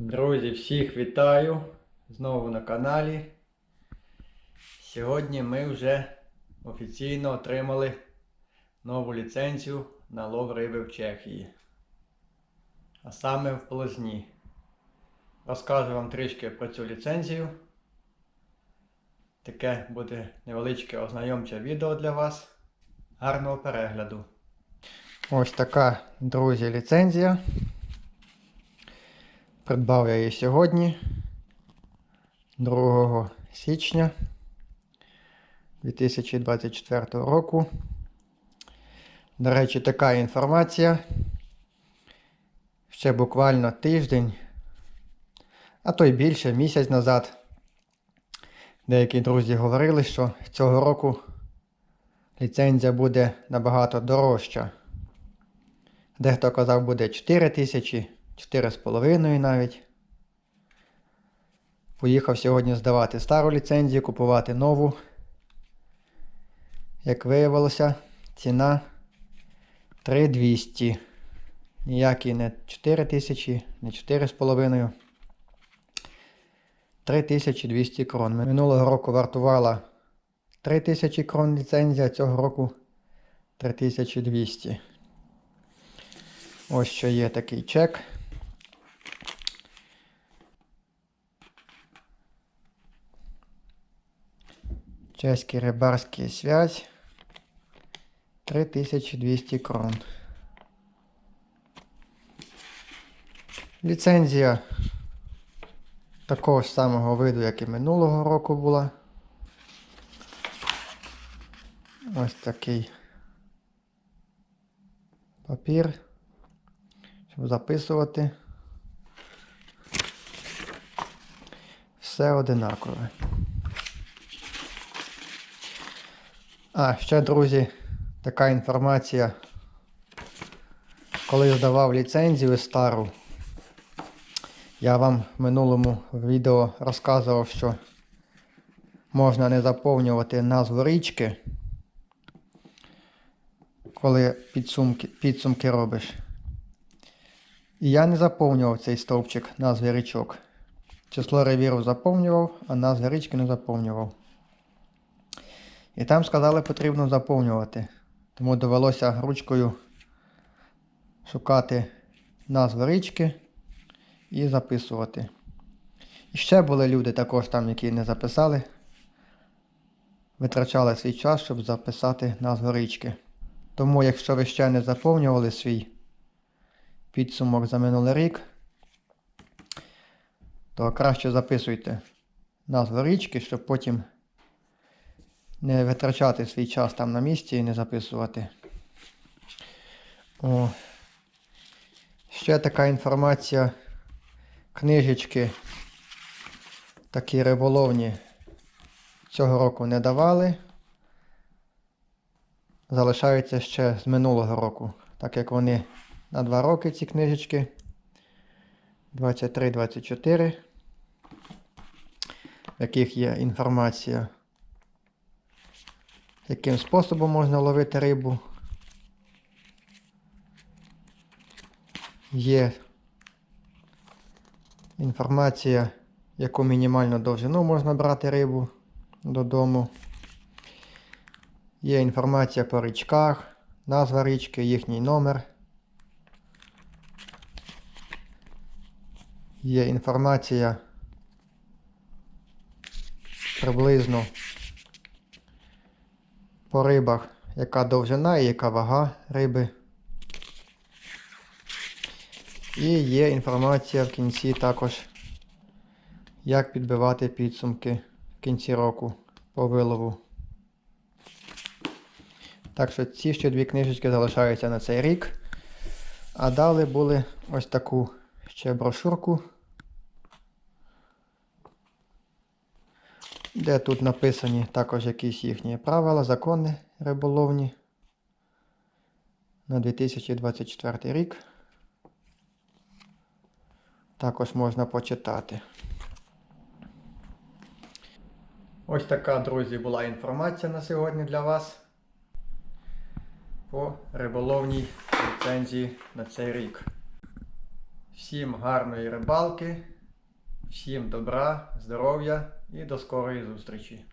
Друзі, всіх вітаю знову на каналі. Сьогодні ми вже офіційно отримали нову ліцензію на лов риби в Чехії. А саме в Полозні. Розкажу вам трішки про цю ліцензію. Таке буде невеличке ознайомче відео для вас. Гарного перегляду. Ось така, друзі, ліцензія. Придбав я її сьогодні, 2 січня 2024 року. До речі, така інформація. Ще буквально тиждень, а то й більше, місяць назад. Деякі друзі говорили, що цього року ліцензія буде набагато дорожча. Дехто казав, буде 4 тисячі. 4,5 навіть. Поїхав сьогодні здавати стару ліцензію, купувати нову. Як виявилося, ціна 3200. Ніякі не 4000, не 4,5. 3200 крон. Минулого року вартувала 3000 крон ліцензія, цього року 3200. Ось що є такий чек. Чеський рибарський связь 3200 крон. Ліцензія такого ж самого виду, як і минулого року була. Ось такий папір, щоб записувати. Все одинакове. А, ще, друзі, така інформація. Коли здавав ліцензію стару, я вам в минулому відео розказував, що можна не заповнювати назву річки, коли підсумки, підсумки робиш. І я не заповнював цей стовпчик назви річок. Число ревіру заповнював, а назви річки не заповнював. І там сказали, потрібно заповнювати. Тому довелося ручкою шукати назву річки і записувати. І ще були люди також там, які не записали. Витрачали свій час, щоб записати назву річки. Тому, якщо ви ще не заповнювали свій підсумок за минулий рік, то краще записуйте назву річки, щоб потім не витрачати свій час там на місці і не записувати. О. Ще така інформація. Книжечки такі риболовні цього року не давали. Залишаються ще з минулого року, так як вони на 2 роки ці книжечки. 23-24, в яких є інформація яким способом можна ловити рибу. Є інформація, яку мінімальну довжину можна брати рибу додому. Є інформація по річках, назва річки, їхній номер. Є інформація приблизно по рибах, яка довжина і яка вага риби. І є інформація в кінці також, як підбивати підсумки в кінці року по вилову. Так що ці ще дві книжечки залишаються на цей рік. А далі були ось таку ще брошурку. Де тут написані також якісь їхні правила, закони риболовні на 2024 рік. Також можна почитати. Ось така, друзі, була інформація на сьогодні для вас по риболовній ліцензії на цей рік. Всім гарної рибалки, всім добра, здоров'я і до скорої зустрічі.